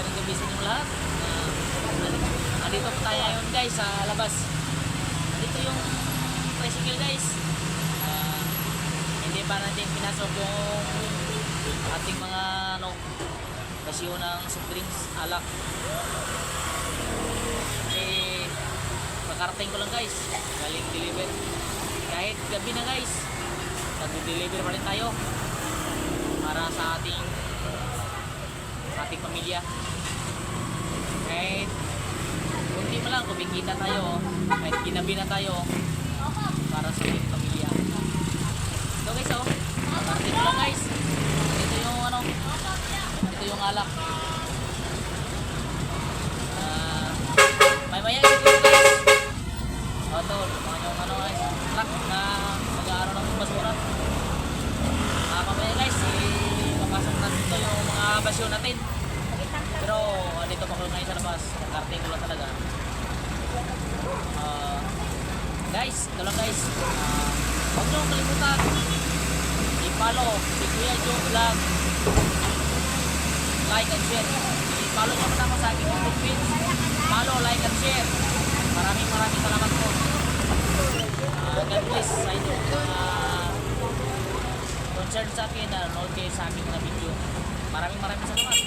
magandang gabi sa lahat. Uh, andito po tayo ngayon guys sa labas. Andito yung tricycle guys. Ah, hindi pa natin pinasok yung ating mga ano, basyo ng soft alak. Eh, pakarating ko lang guys. Galing deliver. Kahit gabi na guys, nag-deliver pa rin tayo para sa ating ating pamilya. Kahit kunti pa lang, kumikita tayo, kahit ginabi na tayo para sa ating pamilya. So guys, oh, makarating ko lang guys. Ito yung ano, ito yung alak. Ah, may maya ito guys. O ito, mga yung ano guys, truck na mag-aaral ng basura. Ah, mamaya guys, ipapasok natin dito yung mga basyo natin. Pero andito pa ko ngayon sa labas, karting talaga. Ah, guys, ito lang guys. Ah, huwag niyo kalimutan. I-follow si Kuya Joe Vlog. Like and share. I-follow niyo muna ako sa aking YouTube page. Follow, like and share. Maraming maraming salamat po. Ah, God bless sa inyo. Ah, concern sa akin na nanonood kayo sa aking mga video. Maraming maraming salamat.